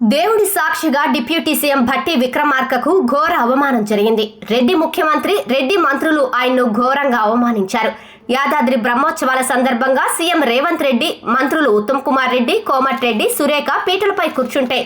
దేవుడి సాక్షిగా deputy CM Bhatti విక్రమార్కకు ఘోర అవమానం జరిగింది. రెడ్డి ముఖ్యమంత్రి రెడ్డి మంత్రులు ఆయన్ను ఘోరంగా అవమానించారు. యాదాద్రి బ్రహ్మోత్సవాల సందర్భంగా సీఎం రేవంత్ రెడ్డి మంత్రులు ఉత్తమ్ కుమార్ రెడ్డి కోమటిరెడ్డి సురేఖ పీటలపై కూర్చుంటే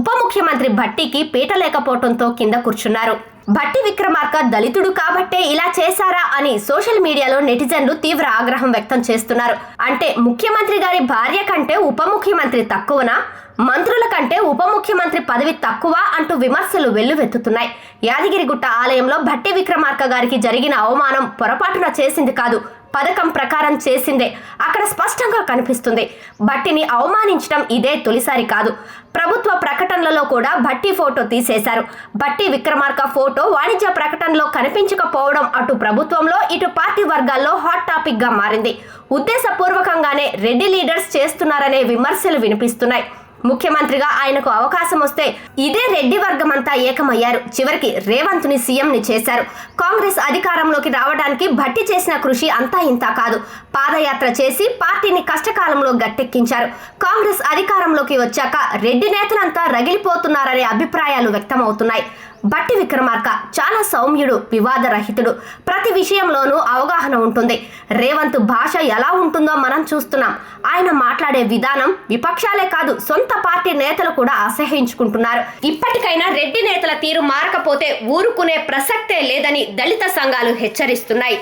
ఉప ముఖ్యమంత్రి భట్టికి పీట లేకపోవడంతో కింద కూర్చున్నారు. భట్టి విక్రమార్క దళితుడు కాబట్టే ఇలా చేశారా అని సోషల్ మీడియాలో నెటిజన్లు తీవ్ర ఆగ్రహం వ్యక్తం చేస్తున్నారు. అంటే ముఖ్యమంత్రి గారి భార్య కంటే ఉప ముఖ్యమంత్రి తక్కువనా? మంత్రుల కంటే ఉప ముఖ్యమంత్రి పదవి తక్కువ అంటూ విమర్శలు వెల్లువెత్తుతున్నాయి. యాదగిరిగుట్ట ఆలయంలో భట్టి విక్రమార్క గారికి జరిగిన అవమానం పొరపాటున చేసింది కాదు. పథకం ప్రకారం చేసిందే. అక్కడ స్పష్టంగా కనిపిస్తుంది. భట్టిని అవమానించడం ఇదే తొలిసారి కాదు. ప్రభుత్వ ప్రకటనలలో కూడా భట్టి ఫోటో తీసేశారు. భట్టి విక్రమార్క ఫోటో వాణిజ్య ప్రకటనలో కనిపించకపోవడం అటు ప్రభుత్వంలో ఇటు పార్టీ వర్గాల్లో హాట్ టాపిక్గా మారింది. ఉద్దేశపూర్వకంగానే రెడ్డి లీడర్స్ చేస్తున్నారనే విమర్శలు వినిపిస్తున్నాయి. ముఖ్యమంత్రిగా ఆయనకు అవకాశం వస్తే ఇదే రెడ్డి వర్గం అంతా ఏకమయ్యారు. చివరికి రేవంత్ని సీఎం ని చేశారు. కాంగ్రెస్ అధికారంలోకి రావడానికి భట్టి చేసిన కృషి అంతా ఇంత కాదు. పాదయాత్ర చేసి పార్టీని కష్టకాలంలో గట్టెక్కించారు. కాంగ్రెస్ అధికారంలోకి వచ్చాక రెడ్డి నేతలంతా రగిలిపోతున్నారనే అభిప్రాయాలు వ్యక్తమవుతున్నాయి. భట్టి విక్రమార్క చాలా సౌమ్యుడు వివాదరహితుడు. ప్రతి విషయంలోనూ అవగాహన ఉంటుంది. రేవంత్ భాష ఎలా ఉంటుందో మనం చూస్తున్నాం. ఆయన మాట్లాడే విధానం విపక్షాలే కాదు సొంత పార్టీ నేతలు కూడా అసహించుకుంటున్నారు ఇప్పటికైనా రెడ్డి నేతల తీరు మారకపోతే ఊరుకునే ప్రసక్తే లేదని దళిత సంఘాలు హెచ్చరిస్తున్నాయి.